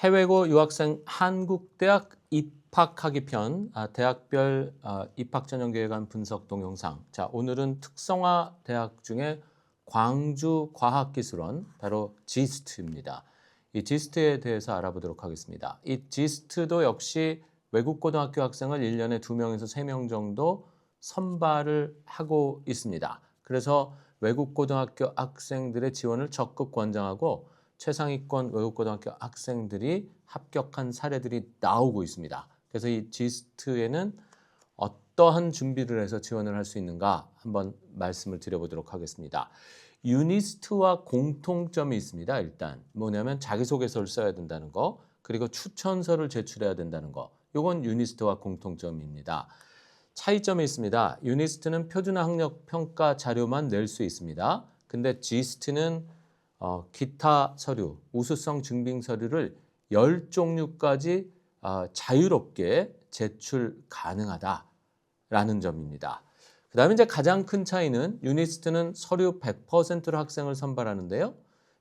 해외고 유학생 한국대학 입학하기 편 아, 대학별 아, 입학 전형 계획안 분석 동영상. 자, 오늘은 특성화 대학 중에 광주 과학기술원 바로 GIST입니다. 이 GIST에 대해서 알아보도록 하겠습니다. 이 GIST도 역시 외국 고등학교 학생을 1년에 2명에서 3명 정도 선발을 하고 있습니다. 그래서 외국 고등학교 학생들의 지원을 적극 권장하고 최상위권 외국고등학교 학생들이 합격한 사례들이 나오고 있습니다. 그래서 이 지스트에는 어떠한 준비를 해서 지원을 할 수 있는가 한번 말씀을 드려보도록 하겠습니다. 유니스트와 공통점이 있습니다. 일단 뭐냐면 자기소개서를 써야 된다는 거 그리고 추천서를 제출해야 된다는 거 이건 유니스트와 공통점입니다. 차이점이 있습니다. 유니스트는 표준화 학력 평가 자료만 낼 수 있습니다. 근데 지스트는 어, 기타 서류, 우수성 증빙 서류를 열 종류까지 어, 자유롭게 제출 가능하다라는 점입니다. 그 다음에 이제 가장 큰 차이는 유니스트는 서류 100%로 학생을 선발하는데요.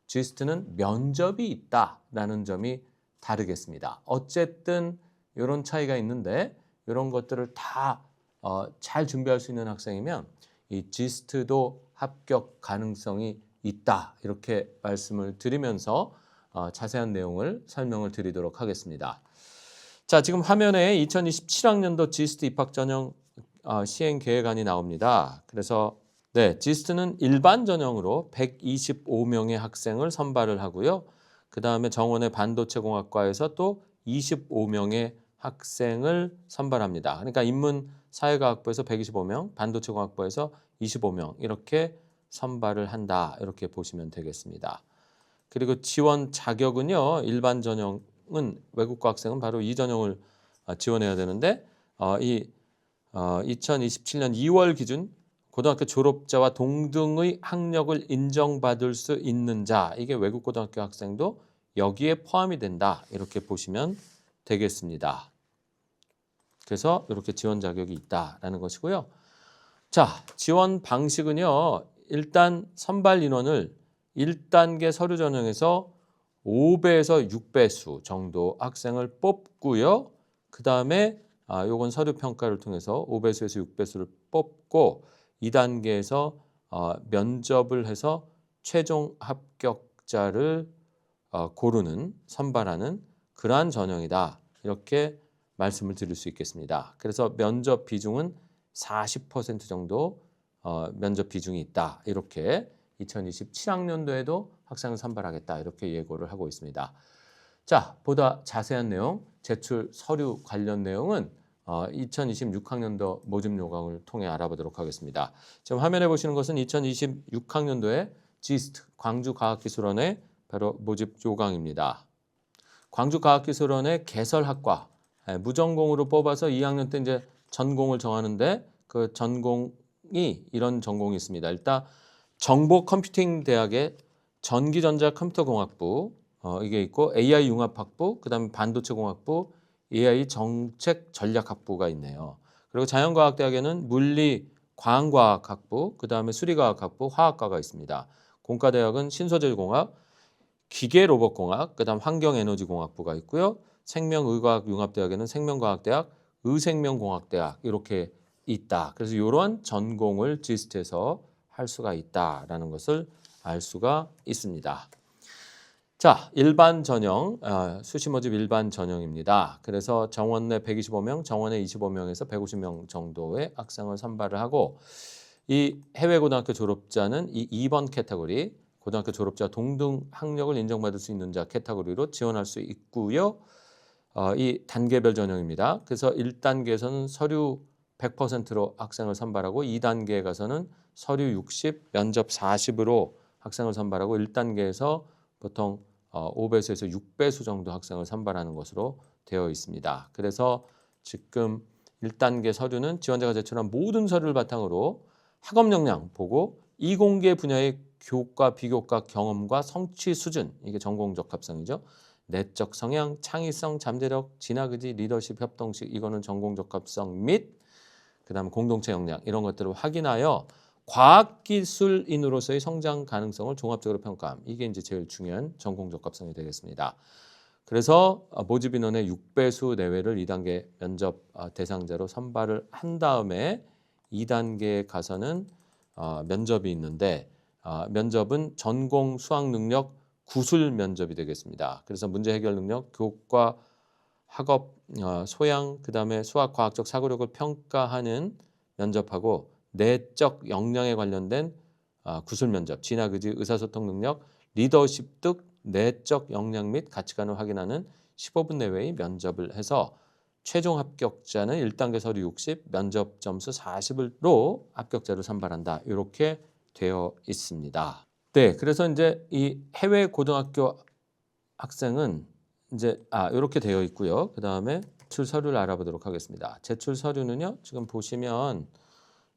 지스트는 면접이 있다라는 점이 다르겠습니다. 어쨌든 이런 차이가 있는데 이런 것들을 다잘 준비할 수 있는 학생이면 이 지스트도 합격 가능성이 있다 이렇게 말씀을 드리면서 어, 자세한 내용을 설명을 드리도록 하겠습니다. 자 지금 화면에 2027학년도 지스트 입학 전형 어, 시행 계획안이 나옵니다. 그래서 네 지스트는 일반 전형으로 125명의 학생을 선발을 하고요. 그 다음에 정원의 반도체 공학과에서 또 25명의 학생을 선발합니다. 그러니까 인문 사회과학부에서 125명, 반도체 공학부에서 25명 이렇게 선발을 한다 이렇게 보시면 되겠습니다. 그리고 지원 자격은요 일반 전형은 외국과 학생은 바로 이 전형을 어, 지원해야 되는데 어, 이 어, 2027년 2월 기준 고등학교 졸업자와 동등의 학력을 인정받을 수 있는 자 이게 외국 고등학교 학생도 여기에 포함이 된다 이렇게 보시면 되겠습니다. 그래서 이렇게 지원 자격이 있다라는 것이고요. 자, 지원 방식은요. 일단 선발 인원을 1단계 서류 전형에서 5배에서 6배수 정도 학생을 뽑고요. 그 다음에 아, 요건 서류 평가를 통해서 5배수에서 6배수를 뽑고 2단계에서 어, 면접을 해서 최종 합격자를 어, 고르는 선발하는 그러한 전형이다. 이렇게 말씀을 드릴 수 있겠습니다. 그래서 면접 비중은 40% 정도 어, 면접 비중이 있다. 이렇게 2027학년도에도 학생을 선발하겠다. 이렇게 예고를 하고 있습니다. 자, 보다 자세한 내용, 제출 서류 관련 내용은 어, 2026학년도 모집 요강을 통해 알아보도록 하겠습니다. 지금 화면에 보시는 것은 2026학년도에 지스트 광주과학기술원의 바로 모집 요강입니다. 광주과학기술원의 개설학과 예, 무전공으로 뽑아서 2학년 때 이제 전공을 정하는데 그 전공 이 이런 전공이 있습니다. 일단 정보 컴퓨팅 대학의 전기전자 컴퓨터공학부 어, 이게 있고 AI 융합학부, 그다음에 반도체 공학부, AI 정책 전략학부가 있네요. 그리고 자연과학대학에는 물리 광과학학부, 그다음에 수리과학학부, 화학과가 있습니다. 공과대학은 신소재공학, 기계로봇공학, 그다음 환경에너지공학부가 있고요. 생명의과학 융합대학에는 생명과학대학, 의생명공학대학 이렇게 있다. 그래서 이러한 전공을 지스트에서 할 수가 있다라는 것을 알 수가 있습니다. 자, 일반 전형, 어, 수시 모집 일반 전형입니다. 그래서 정원 내 125명, 정원에 25명에서 150명 정도의 학생을 선발을 하고 이 해외 고등학교 졸업자는 이 2번 캐터고리 고등학교 졸업자 동등 학력을 인정받을 수 있는 자 캐터고리로 지원할 수 있고요. 어, 이 단계별 전형입니다. 그래서 1단계에서는 서류 100%로 학생을 선발하고 2단계에 가서는 서류 60, 면접 40으로 학생을 선발하고 1단계에서 보통 5배수에서 어, 6배수 정도 학생을 선발하는 것으로 되어 있습니다. 그래서 지금 1단계 서류는 지원자가 제출한 모든 서류를 바탕으로 학업 역량 보고 이공계 분야의 교과, 비교과 경험과 성취 수준, 이게 전공 적합성이죠. 내적 성향, 창의성, 잠재력, 진학 의지, 리더십, 협동식 이거는 전공 적합성 및 그다음 공동체 역량 이런 것들을 확인하여 과학기술인으로서의 성장 가능성을 종합적으로 평가함. 이게 이제 제일 중요한 전공 적합성이 되겠습니다. 그래서 어, 모집 인원의 6배수 내외를 2단계 면접 어, 대상자로 선발을 한 다음에 2단계에 가서는 어, 면접이 있는데 어, 면접은 전공 수학 능력 구술 면접이 되겠습니다. 그래서 문제 해결 능력, 교과 학업 어, 소양, 그다음에 수학 과학적 사고력을 평가하는 면접하고 내적 역량에 관련된 어, 구술 면접, 진학 의지, 의사소통 능력, 리더십 등 내적 역량 및 가치관을 확인하는 15분 내외의 면접을 해서 최종 합격자는 1단계 서류 60, 면접 점수 40으로 합격자를 선발한다. 이렇게 되어 있습니다. 네, 그래서 이제 이 해외 고등학교 학생은 이제 아 이렇게 되어 있고요. 그 다음에 제출 서류를 알아보도록 하겠습니다. 제출 서류는요. 지금 보시면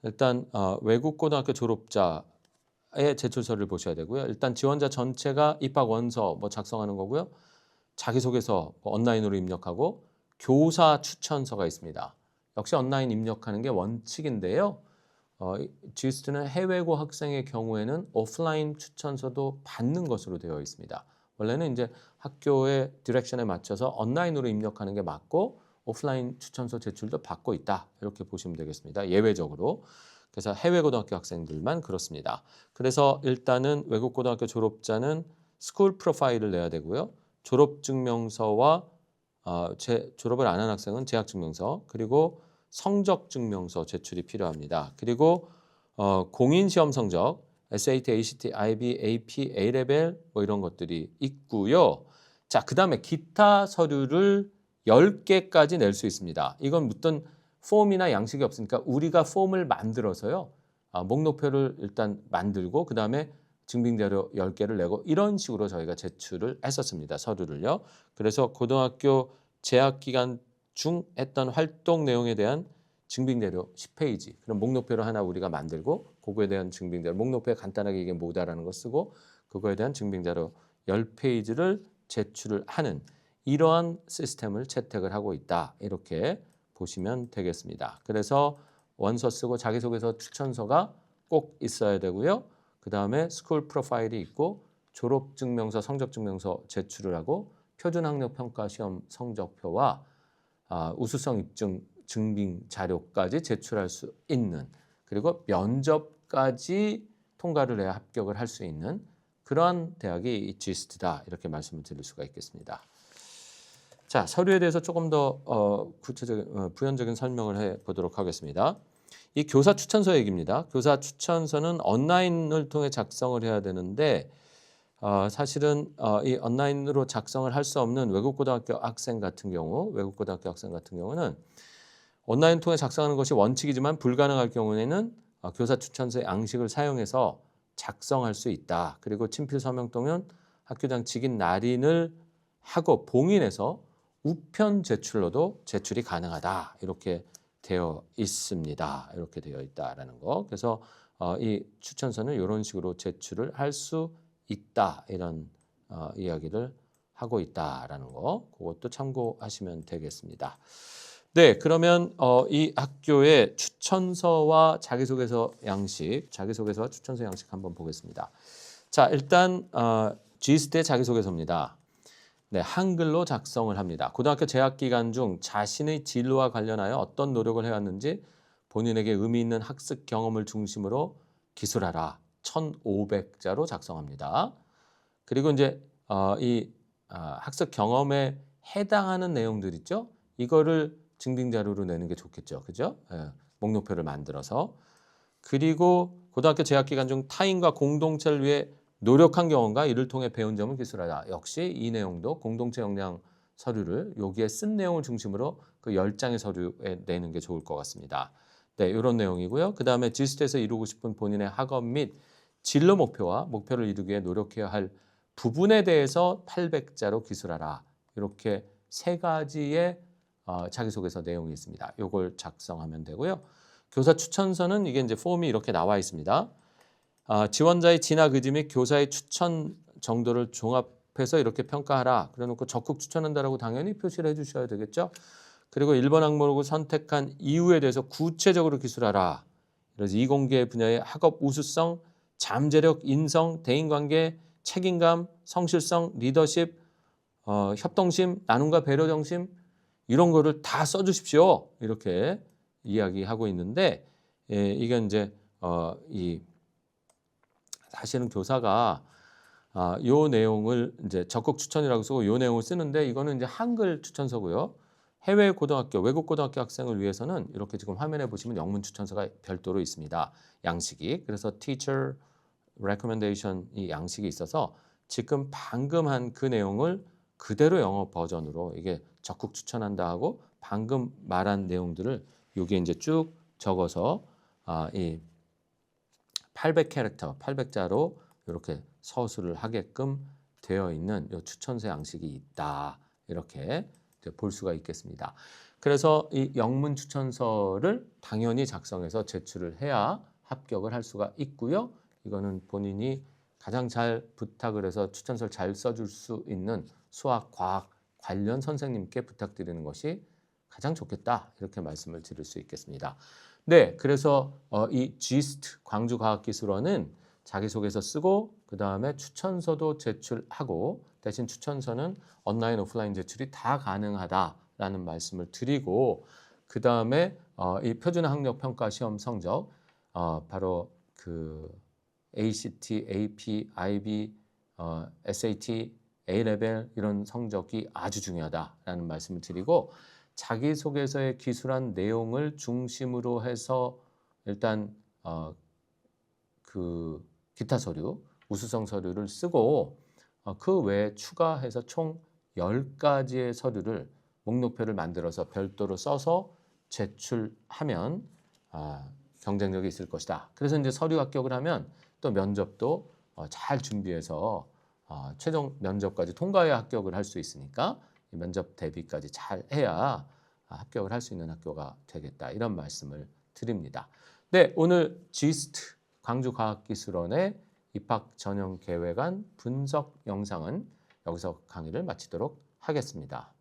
일단 어, 외국 고등학교 졸업자의 제출 서류를 보셔야 되고요. 일단 지원자 전체가 입학 원서 뭐 작성하는 거고요. 자기소개서 뭐 온라인으로 입력하고 교사 추천서가 있습니다. 역시 온라인 입력하는 게 원칙인데요. 어, 지스트는 해외고 학생의 경우에는 오프라인 추천서도 받는 것으로 되어 있습니다. 원래는 이제 학교의 디렉션에 맞춰서 온라인으로 입력하는 게 맞고 오프라인 추천서 제출도 받고 있다. 이렇게 보시면 되겠습니다. 예외적으로. 그래서 해외 고등학교 학생들만 그렇습니다. 그래서 일단은 외국 고등학교 졸업자는 스쿨 프로파일을 내야 되고요. 졸업 증명서와 어, 제, 졸업을 안 한 학생은 재학 증명서 그리고 성적 증명서 제출이 필요합니다. 그리고 어, 공인 시험 성적 SAT, ACT, IB, AP, A-레벨 뭐 이런 것들이 있고요. 자, 그다음에 기타 서류를 10개까지 낼 수 있습니다. 이건 무슨 폼이나 양식이 없으니까 우리가 폼을 만들어서요. 아, 목록표를 일단 만들고 그다음에 증빙 자료 10개를 내고 이런 식으로 저희가 제출을 했었습니다. 서류를요. 그래서 고등학교 재학 기간 중 했던 활동 내용에 대한 증빙 자료 10페이지. 그럼 목록표를 하나 우리가 만들고 그거에 대한 증빙 자료 목록표에 간단하게 이게 뭐다라는 거 쓰고 그거에 대한 증빙 자료 10페이지를 제출을 하는 이러한 시스템을 채택을 하고 있다. 이렇게 보시면 되겠습니다. 그래서 원서 쓰고 자기소개서 추천서가 꼭 있어야 되고요. 그 다음에 스쿨 프로파일이 있고 졸업증명서, 성적증명서 제출을 하고 표준학력평가 시험 성적표와 아, 우수성 입증 증빙 자료까지 제출할 수 있는 그리고 면접 까지 통과를 해야 합격을 할 수 있는 그러한 대학이 이 지스트다 이렇게 말씀을 드릴 수가 있겠습니다. 자 서류에 대해서 조금 더 어, 구체적인 어, 부연적인 설명을 해 보도록 하겠습니다. 이 교사 추천서 얘기입니다. 교사 추천서는 온라인을 통해 작성을 해야 되는데 어, 사실은 어, 이 온라인으로 작성을 할 수 없는 외국 고등학교 학생 같은 경우, 외국 고등학교 학생 같은 경우는 온라인 통해 작성하는 것이 원칙이지만 불가능할 경우에는 어, 교사 추천서의 양식을 사용해서 작성할 수 있다. 그리고 친필 서명 또는 학교장 직인 날인을 하고 봉인해서 우편 제출로도 제출이 가능하다. 이렇게 되어 있습니다. 이렇게 되어 있다라는 거. 그래서 어, 이 추천서는 이런 식으로 제출을 할 수 있다. 이런 어, 이야기를 하고 있다라는 거. 그것도 참고하시면 되겠습니다. 네, 그러면 어, 이 학교의 추천서와 자기소개서 양식, 자기소개서와 추천서 양식 한번 보겠습니다. 자, 일단 어, G스테 자기소개서입니다. 네, 한글로 작성을 합니다. 고등학교 재학 기간 중 자신의 진로와 관련하여 어떤 노력을 해왔는지 본인에게 의미 있는 학습 경험을 중심으로 기술하라. 1,500자로 작성합니다. 그리고 이제 어, 이 어, 학습 경험에 해당하는 내용들 있죠. 이거를 증빙 자료로 내는 게 좋겠죠. 그죠? 예, 목록표를 만들어서 그리고 고등학교 재학 기간 중 타인과 공동체를 위해 노력한 경험과 이를 통해 배운 점을 기술하다. 역시 이 내용도 공동체 역량 서류를 여기에 쓴 내용을 중심으로 그 10장의 서류에 내는 게 좋을 것 같습니다. 네, 이런 내용이고요. 그 다음에 지스트에서 이루고 싶은 본인의 학업 및 진로 목표와 목표를 이루기 위해 노력해야 할 부분에 대해서 800자로 기술하라. 이렇게 세 가지의 어, 자기소개서 내용이 있습니다. 이걸 작성하면 되고요. 교사 추천서는 이게 이제 폼이 이렇게 나와 있습니다. 아, 지원자의 진학 의지 및 교사의 추천 정도를 종합해서 이렇게 평가하라. 그래놓고 적극 추천한다라고 당연히 표시를 해주셔야 되겠죠. 그리고 1번 항목을 선택한 이유에 대해서 구체적으로 기술하라. 그래서 이공계 분야의 학업 우수성, 잠재력, 인성, 대인관계, 책임감, 성실성, 리더십, 어, 협동심, 나눔과 배려 정신 이런 거를 다 써주십시오. 이렇게 이야기하고 있는데 예, 이게 이제 어, 이 사실은 교사가 아, 요 내용을 이제 적극 추천이라고 쓰고 요 내용을 쓰는데 이거는 이제 한글 추천서고요. 해외 고등학교, 외국 고등학교 학생을 위해서는 이렇게 지금 화면에 보시면 영문 추천서가 별도로 있습니다. 양식이. 그래서 teacher recommendation 이 양식이 있어서 지금 방금 한 그 내용을 그대로 영어 버전으로 이게 적극 추천한다 하고 방금 말한 내용들을 여기에 이제 쭉 적어서 아, 이 800캐릭터, 800자로 이렇게 서술을 하게끔 되어 있는 이 추천서 양식이 있다. 이렇게 볼 수가 있겠습니다. 그래서 이 영문 추천서를 당연히 작성해서 제출을 해야 합격을 할 수가 있고요. 이거는 본인이 가장 잘 부탁을 해서 추천서를 잘 써줄 수 있는 수학, 과학 관련 선생님께 부탁드리는 것이 가장 좋겠다. 이렇게 말씀을 드릴 수 있겠습니다. 네, 그래서 어, 이 GIST 광주과학기술원은 자기소개서 쓰고 그 다음에 추천서도 제출하고 대신 추천서는 온라인 오프라인 제출이 다 가능하다라는 말씀을 드리고 그 다음에 어, 이 표준 학력 평가 시험 성적 어, 바로 그 ACT, AP, IB, 어, SAT, A 레벨 이런 성적이 아주 중요하다라는 말씀을 드리고 자기소개서의 기술한 내용을 중심으로 해서 일단 어, 그 기타 서류, 우수성 서류를 쓰고 어, 그 외에 추가해서 총 10가지의 서류를 목록표를 만들어서 별도로 써서 제출하면 아, 경쟁력이 있을 것이다. 그래서 이제 서류 합격을 하면 또 면접도 어, 잘 준비해서 어, 최종 면접까지 통과해야 합격을 할 수 있으니까 이 면접 대비까지 잘 해야 아, 합격을 할 수 있는 학교가 되겠다 이런 말씀을 드립니다. 네, 오늘 GIST 광주과학기술원의 입학 전형 계획안 분석 영상은 여기서 강의를 마치도록 하겠습니다.